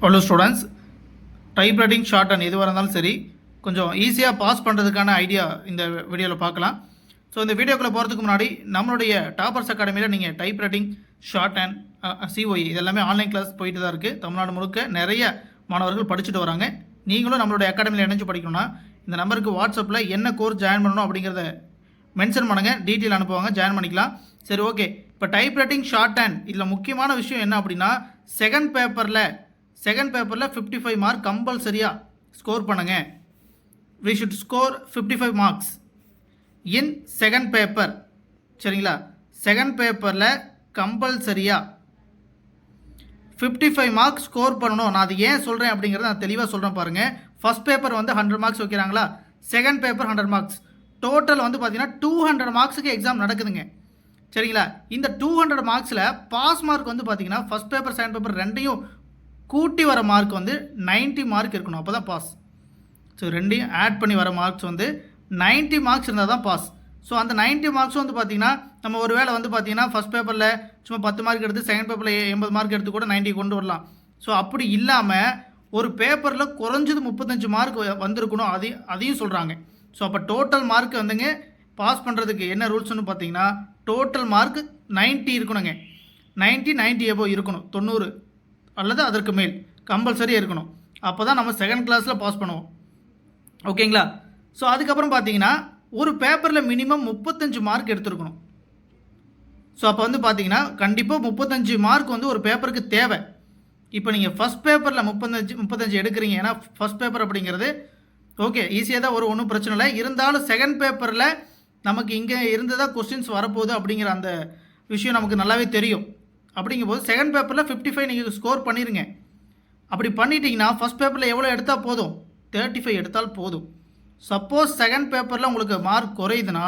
Hello students type writing short and எதுவாக இருந்தாலும் சரி கொஞ்சம் ஈஸியாக பாஸ் பண்ணுறதுக்கான ஐடியா இந்த வீடியோவில் பார்க்கலாம். ஸோ இந்த வீடியோக்குள்ளே போகிறதுக்கு முன்னாடி நம்மளுடைய டாப்பர்ஸ் அகாடமியில் நீங்கள் type writing short and C O E இதெல்லாமே ஆன்லைன் கிளாஸ் போயிட்டு தான் இருக்குது தமிழ்நாடு முழுக்க நிறைய மாணவர்கள் படிச்சுட்டு வராங்க. நீங்களும் நம்மளுடைய அகாடமியில் இணைஞ்சு படிக்கணும்னா இந்த நம்பருக்கு வாட்ஸ்அப்பில் என்ன கோர்ஸ் ஜாயின் பண்ணணும் அப்படிங்கிறத மென்ஷன் பண்ணுங்கள் டீட்டெயில் அனுப்புவாங்க. ஜாயின் பண்ணிக்கலாம். சரி ஓகே இப்போ டைப் ரைட்டிங் ஷார்ட் அண்ட் இதில் முக்கியமான விஷயம் என்ன அப்படின்னா செகண்ட் பேப்பரில் செகண்ட் பேப்பரில் ஃபிஃப்டி ஃபைவ் மார்க் கம்பல்சரியாக ஸ்கோர் பண்ணுங்க. We should score fifty five marks in second paper சரிங்களா செகண்ட் பேப்பரில் கம்பல்சரியாக ஃபிஃப்டி ஃபைவ் மார்க்ஸ் ஸ்கோர் பண்ணணும். நான் அது ஏன் சொல்கிறேன் அப்படிங்கிறத நான் தெளிவாக சொல்கிறேன் பாருங்கள் ஃபஸ்ட் பேப்பர் வந்து hundred marks வைக்கிறாங்களா? Second paper hundred marks total வந்து பார்த்தீங்கன்னா டூ ஹண்ட்ரட் மார்க்ஸுக்கு எக்ஸாம் நடக்குதுங்க. சரிங்களா? இந்த டூ ஹண்ட்ரட் மார்க்ஸில் பாஸ் மார்க் வந்து பார்த்தீங்கன்னா ஃபஸ்ட் பேப்பர் செகண்ட் பேப்பர் ரெண்டையும் கூட்டி வர மார்க் வந்து 90 மார்க் இருக்கணும். அப்போ தான் பாஸ் ஸோ ரெண்டையும் ஆட் பண்ணி வர மார்க்ஸ் வந்து 90 மார்க்ஸ் இருந்தால் தான் பாஸ் ஸோ அந்த 90 மார்க்ஸ் வந்து பார்த்தீங்கன்னா நம்ம ஒரு வேளை வந்து பார்த்தீங்கன்னா ஃபஸ்ட் பேப்பரில் சும்மா பத்து மார்க் எடுத்து செகண்ட் பேப்பரில் எண்பது மார்க் எடுத்து கூட 90 கொண்டு வரலாம். ஸோ அப்படி இல்லாமல் ஒரு பேப்பரில் குறைஞ்சது முப்பத்தஞ்சு மார்க் வந்திருக்கணும். அதையும் அதையும் சொல்கிறாங்க ஸோ அப்போ டோட்டல் மார்க் வந்துங்க பாஸ் பண்ணுறதுக்கு என்ன ரூல்ஸ்னு பார்த்தீங்கன்னா டோட்டல் மார்க் 90 இருக்கணுங்க. 90 90 எபோ இருக்கணும். தொண்ணூறு. அல்லது அதற்கு மேல். கம்பல்சரி இருக்கணும். அப்போ தான் நம்ம செகண்ட் கிளாஸில் பாஸ் பண்ணுவோம். ஓகேங்களா? ஸோ அதுக்கப்புறம் பார்த்தீங்கன்னா ஒரு பேப்பரில் மினிமம் முப்பத்தஞ்சு மார்க் எடுத்துருக்கணும். ஸோ அப்போ வந்து பார்த்தீங்கன்னா கண்டிப்பாக முப்பத்தஞ்சு மார்க் வந்து ஒரு பேப்பருக்கு தேவை. இப்போ நீங்கள் ஃபஸ்ட் பேப்பரில் முப்பத்தஞ்சு முப்பத்தஞ்சு எடுக்கிறீங்க. ஏன்னா ஃபஸ்ட் பேப்பர் அப்படிங்கிறது ஓகே ஈஸியாக தான் ஒரு ஒன்றும் பிரச்சனை இல்லை. இருந்தாலும் செகண்ட் பேப்பரில் நமக்கு இங்கே இருந்து தான் கொஸ்டின்ஸ் வரப்போகுது அப்படிங்கிற அந்த விஷயம் நமக்கு நல்லாவே தெரியும். அப்படிங்கும்போது செகண்ட் பேப்பரில் ஃபிஃப்டி ஃபைவ் நீங்கள் ஸ்கோர் பண்ணிடுங்க அப்படி பண்ணிட்டீங்கன்னா ஃபஸ்ட் பேப்பரில் எவ்வளோ எடுத்தால் போதும்? தேர்ட்டி ஃபைவ் எடுத்தால் போதும். சப்போஸ் செகண்ட் பேப்பரில் உங்களுக்கு மார்க் குறையுதுன்னா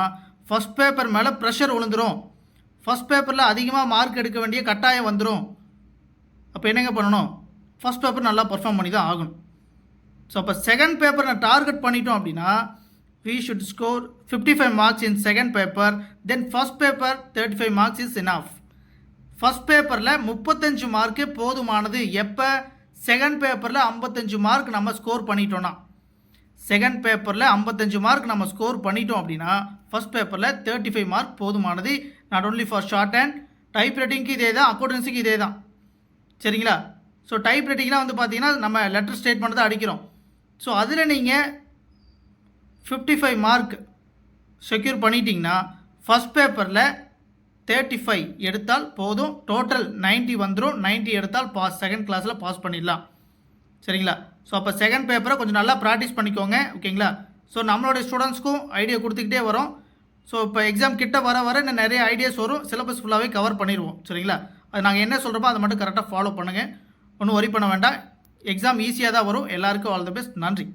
ஃபஸ்ட் பேப்பர் மேலே ப்ரெஷர் விழுந்துரும் ஃபஸ்ட் பேப்பரில் அதிகமாக மார்க் எடுக்க வேண்டிய கட்டாயம் வந்துடும் அப்போ என்னங்க பண்ணணும்? ஃபஸ்ட் பேப்பர் நல்லா பர்ஃபார்ம் பண்ணி தான் ஆகணும். ஸோ அப்போ செகண்ட் பேப்பர் நான் டார்கெட் பண்ணிட்டோம் அப்படின்னா we should score fifty five marks in second paper then first paper thirty five marks is enough first பேப்பரில் முப்பத்தஞ்சு மார்க்கே போதுமானது. எப்போ? செகண்ட் பேப்பரில் ஐம்பத்தஞ்சு மார்க் நம்ம ஸ்கோர் பண்ணிட்டோன்னா செகண்ட் பேப்பரில் ஐம்பத்தஞ்சு மார்க் நம்ம ஸ்கோர் பண்ணிட்டோம் அப்படின்னா ஃபஸ்ட் பேப்பரில் தேர்ட்டி ஃபைவ் மார்க் போதுமானது. Not only for short and type ரைட்டிங்க்கு இதே தான் அக்கௌண்டன்சிக்கு இதே தான். சரிங்களா? ஸோ டைப் ரைட்டிங்லாம் வந்து பார்த்தீங்கன்னா நம்ம லெட்டர் ஸ்டேட்மெண்ட் தான் அடிக்கிறோம். ஸோ அதில் நீங்கள் ஃபிஃப்டி ஃபைவ் மார்க் செக்யூர் பண்ணிட்டீங்கன்னா ஃபஸ்ட் பேப்பரில் தேர்ட்டி ஃபைவ் எடுத்தால் போதும். டோட்டல் 90 வந்துடும் 90 எடுத்தால் பாஸ் செகண்ட் கிளாஸில் பாஸ் பண்ணிடலாம். சரிங்களா? ஸோ அப்போ செகண்ட் பேப்பரை கொஞ்சம் நல்லா ப்ராக்டிஸ் பண்ணிக்கோங்க. ஓகேங்களா ஸோ நம்மளுடைய ஸ்டூடெண்ட்ஸ்க்கும் ஐடியா கொடுத்துக்கிட்டே வரோம். ஸோ இப்போ எக்ஸாம் கிட்ட வர வர இன்னும் நிறைய ஐடியாஸ் வரும். சிலபஸ் ஃபுல்லாகவே கவர் பண்ணிடுவோம். சரிங்களா? அது நாங்கள் என்ன சொல்கிறோமோ அதை மட்டும் கரெக்டாக ஃபாலோ பண்ணுங்கள் ஒன்றும் ஒரி பண்ண வேண்டாம். எக்ஸாம் ஈஸியாக தான் வரும். எல்லாருக்கும் ஆல் த பெஸ்ட் நன்றி.